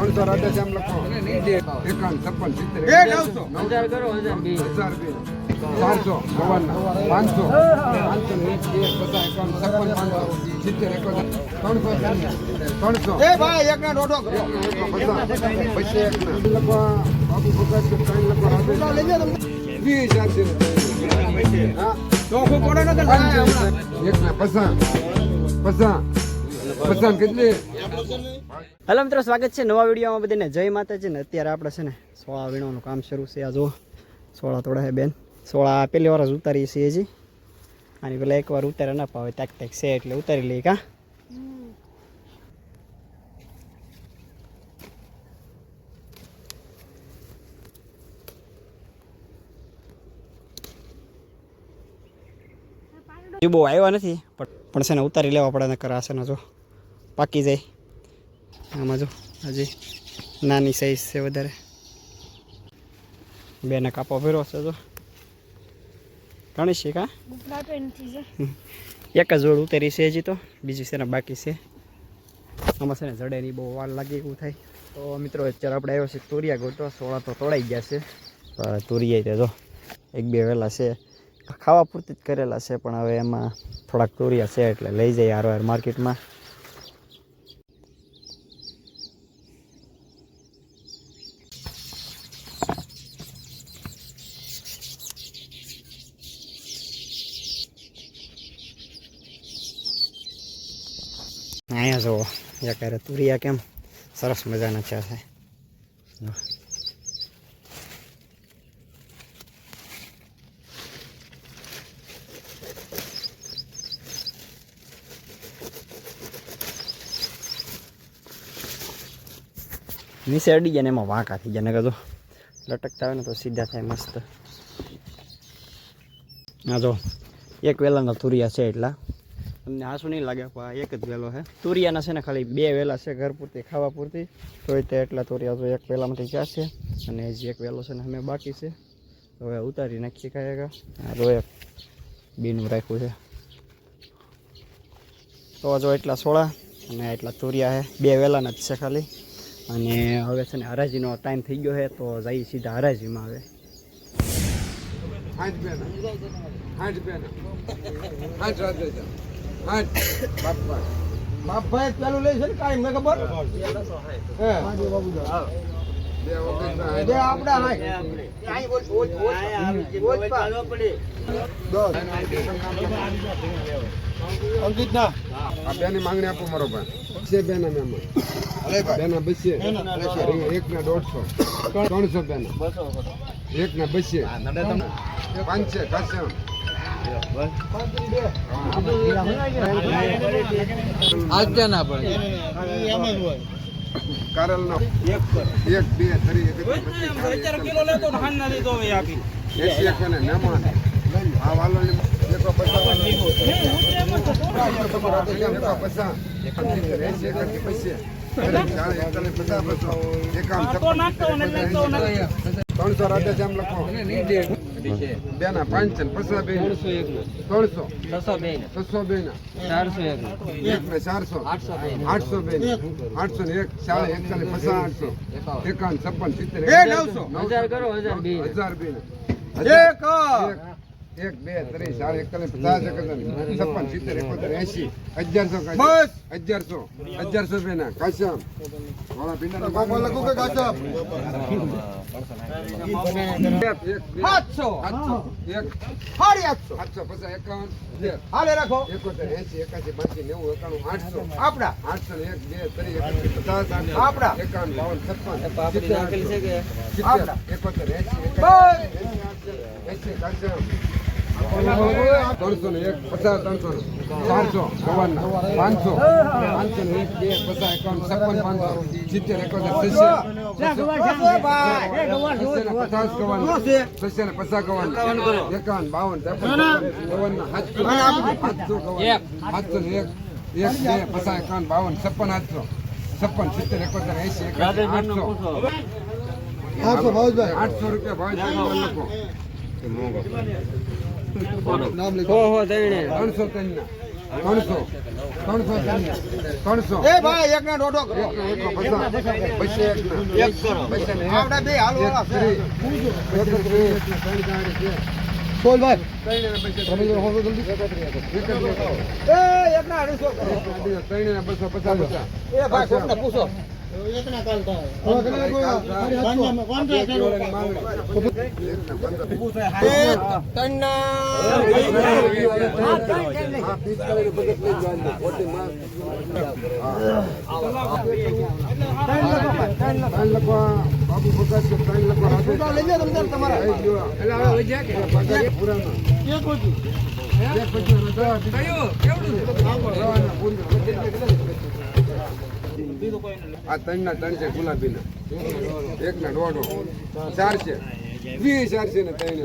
ત્રણસો રાધે એમ લખો. એકાવન છપ્પન સિત્તેર. હજાર કરો હજાર બે. ચારસો બાવન પાંચસો પાંચસો એક બે પચાસ એકાવન છપ્પન પાંચસો સિત્તેર એકોતેર ત્રણસો ત્રણસો એ ભાઈ એક ના દોઢો કરો પછી એક લખવા બાપુ પ્રકાશ કે ત્રણ લખવા રાધે લઈ જાઓ તમે. વીસ હજાર હા. ચોખ્ખું પડે ને તો એક ને પસા પસા પસા કેટલી? હેલો મિત્રો, સ્વાગત છે નવા વિડીયોમાં બધાને. જય માતાજી ને અત્યારે આપણે છે ને સોળા વીણવાનું કામ શરૂ છે. આ જો સોળા તોડા છે બેન. સોળા પહેલી વાર જ ઉતારી છે હજી. આની પેલા એકવાર ઉતારે ના પાવે તાક તાક છે એટલે ઉતારી લઈએ કા? બહુ આવ્યા નથી, પણ પણ છે ને ઉતારી લેવા પડે ને કરાશે ને જો પાકી જાય. આમાં જો હજી નાની સાઈઝ છે વધારે. બેને કાપો ફેરો છે જો. ઘણી છે કા? એક જ જોડ ઉતરી છે હજી તો. બીજી છે ને બાકી છે. આમાં છે ને જડે નહીં બહુ વાર લાગે એવું થાય. તો મિત્રો, અત્યારે આપણે આવ્યો છે તુરિયા ગોટો સોળા તો તોડાઈ ગયા છે. તુરિયા તે જો એક બે વહેલા છે. ખાવા પૂરતી જ કરેલા છે, પણ હવે એમાં થોડાક તુરિયા છે એટલે લઈ જઈએ હારો હાર માર્કેટમાં. અહીંયા જુઓ યાર તુરિયા કેમ? સરસ મજાના છે જો. નીચે અડી જાય ને એમાં વાંકા થઈ જાય ને કદો લટકતા હોય ને તો સીધા થાય મસ્ત. હા જો, એક વેલાના તુરિયા છે એટલા. તમને આંસુ નહીં લાગે પણ એક જ વેલો છે. તુરિયાના છે ને ખાલી બે વેલા છે ઘર પૂરતી, ખાવા પૂરતી. તો તે એટલા તુરિયા તો એક વેલામાંથી ગયા છે અને હજી એક વેલો છે ને અમે બાકી છે. હવે ઉતારી નાખીએ કાંઈ આ તો એક બીનું રાખ્યું છે. તો જો એટલા સોળા અને એટલા તુરિયા છે. બે વેલાના જ છે ખાલી. અને હવે છે ને હરાજીનો ટાઈમ થઈ ગયો છે, તો જઈ સીધા હરાજીમાં આવે હાજ બેન. હાજ બેન. હાજ બાપા બાપભાઈ પેલું લે છે ને કાંઈ મને ખબર? હે. બે વખત આપડા. અંકિત ના આ બેની માંગણી આપો મારો ભાઈ. છે બેના મહેમાન. બેના બસે એક ના દોઢસો. ત્રણસો બેના. એક ના બસે પાંચસે કાશ્યમ કારેલ નો એક બે ત્રણ એસી એક ને મહેમાન આ વાલો એકો પૈસા એકો. પૈસા એસી એક પછી ત્રણસો રાતે જેમ લખો. બેના પાંચ છે પચાસ બે ત્રણસો છસો બે ના. એક ને. ચારસો. આઠસો બે આઠસો ને. એક ચાલે એકતાલીસ પચાસ આઠસો. એકાવન. છપ્પન સિત્તેર નવસો. હજાર કરો હજાર બે હજાર બે એક. એક એક બે ત્રીસ ચાર એકતાલીસ પચાસ એકતાલીસ છપ્પન સિત્તેર એકોતેર એસી અગિયારસો બસ. અગિયારસો. અગિયારસો બે ના કાશ્યામ વાળા ભીંડા ગોપાલ લખું કે કાચા? એક બે સાતસો. આઠસો એક. સાડી આઠસો. આઠસો પચાસ એકાવન બે. હાલે રાખો. એકોતેર એસી એકાસી બાસી નેવું એકાણું આઠસો. આપડા. આઠસો ને એક બે ત્રીસ એકત્રીસ પચાસ આપડા. એકાવન બાવન છપ્પન સિત્તેર આપડા. એકોતેર એસી બસ. એસી કાશ્યામ ત્રણસો ને એક પચાસ ત્રણસો ચારસો ચોવન પાંચસો પાંચસો ને એક બે પચાસ એકાવન છપ્પન પાંચસો સિત્તેર એકોતેર પચાસ કવન સસ્ય ને પચાસ કવન એકાવન બાવન ત્રેપન કવન સાતસો સાતસો સાતસો ને એક એક પચાસ એકાવન બાવન છપ્પન આઠસો છપ્પન સિત્તેર એકોતેર એસી આઠસો. આઠસો રૂપિયા ભાવ લખો ત્રણસો ત્રણ ના ત્રણસો ત્રણસો ત્રણસો. એ ભાઈ એક ને દોઢો કરો. એક કરો. પછી બે હાલો વાળા છે. બોલ ભાઈ ત્રણ બસો પચાસ એ ભાઈ પૂછો. બાબુ ભગત છે ત્રણ લખવા લઈ લો તમે તમારા કે? પગાર પુરાનો. એક પછી અને આ ત્રણ ના ત્રણ છે ગુલાબી ના એક ના દોઢો. ચાર છે. વીસ ચાર છે ને ત્રણ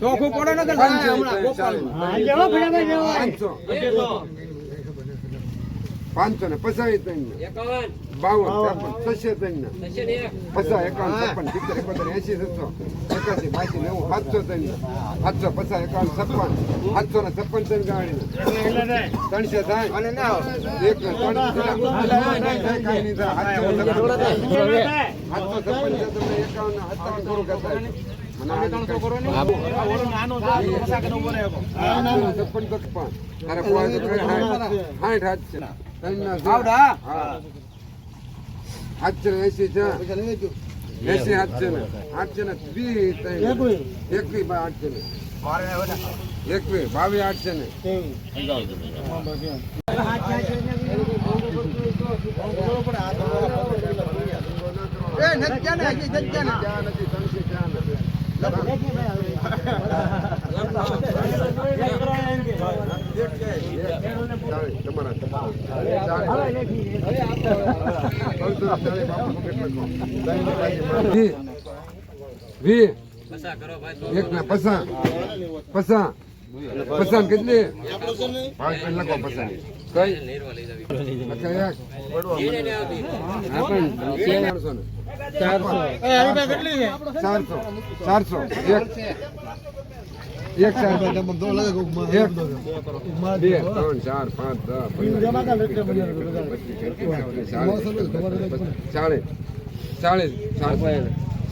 ચોખ્ખું પડે ને પાંચસો. પાંચસો ને પચાવી ત્રણ ને બાવન ત્રેપન છસો ત્રણ ને પચાસ એકાવન છપ્પન સિત્તેર એકોતેર એસી સત્સો એકાસી બાસી નેવું સાતસો ત્રણ ને સાતસો પચાસ એકાવન છપ્પન સાતસો ને છપ્પન ત્રણ ગાડી ને ત્રણસો થાય અને એક ત્રણ સાતસો છપ્પન એકાવન સત્તાવન થોડું કરતા એસી છે. એસી હાથ છે ને. હાથ છે ને ત્રણ. એકવીસ. બાય આઠ છે ને. એકવીસ બાવીસ આઠ છે ને. નથી વી. એક ને પસા પસા પસા કેટલી પાંચ મિનિટ લખો પસંદ ચારસો ચારસો એક એક ચાર બે ત્રણ ચાર પાંચ દસ ચાલીસ ચાલીસ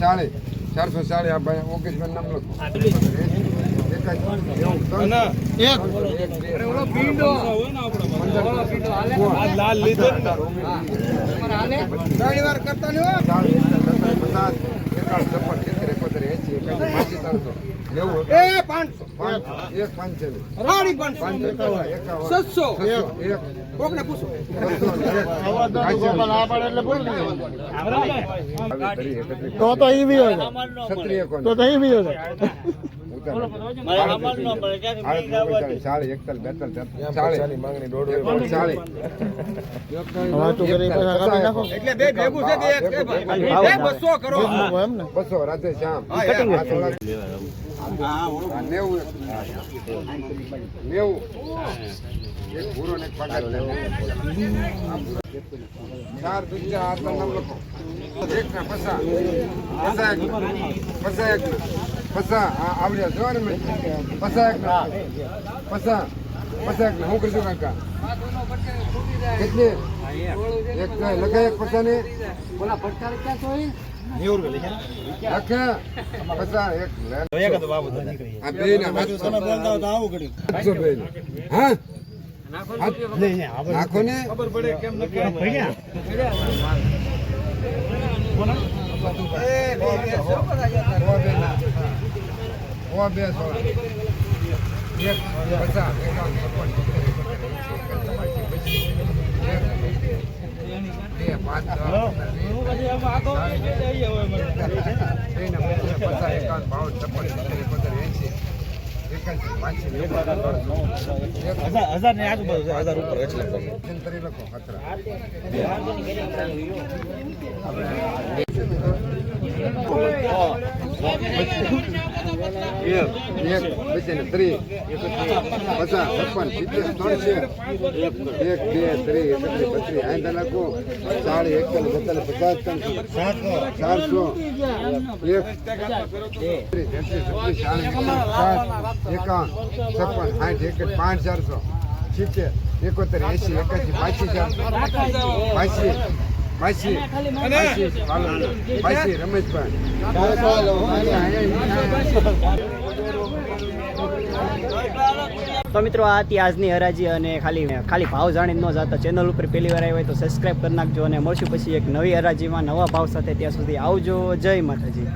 ચાલીસ ચારસો ચાલીસ આ ભાઈ ઓકે નામ લખો એ ને છસો. એક કોકને પૂછો. તો તો ઈ બી હોય. તો તો બી હોય. બસો રાધે શ્યામ નેવું નેવું. એક ભૂરો ને ચાર દુજ્જા આઠ નામ લખો. એક ને પસા. પસા એક. પસા એક. પસા આવડ્યા જો ને પસા એક પસા પસા એક હું કરશું કાકા? કેટલી? એક લગાય એક પસા ને ને ને? નાખો ને. ઓ બે સો એક પચાસ બે પાંચ પચાસ એકાવન બાવન છપ્પન સિત્તેર એકોતેર એંસી હજાર ને આજુબાજુ છે, હજાર ઉપર એટલે લખો એક પછી ને ત્રીસ. પચાસ, છપ્પન, સિત્તેર ત્રણસો એક બે, ત્રીસ, એકત્રીસ બત્રીસ આંધા નાખો. ચાલીસ એકતાલીસ, બેતાલીસ, પચાસ, ત્રણસો. ચારસો. એક એકાવન, છપ્પન, સાઠ એક પાંચ, ચારસો. સિત્તેર, એકોતેર એસી એકાસી પાંચી ચારસો. પાસી માસી. પાલન પાસી રમેશભાઈ. તો મિત્રો આ હતી આજની હરાજી અને ખાલી ખાલી ભાવ જાણી ન જતા. ચેનલ ઉપર પહેલી વાર આવ્યા હોય તો સબસ્ક્રાઈબ કરી નાખજો અને મળશું પછી એક નવી હરાજીમાં નવા ભાવ સાથે ત્યાં સુધી આવજો. જય માતાજી.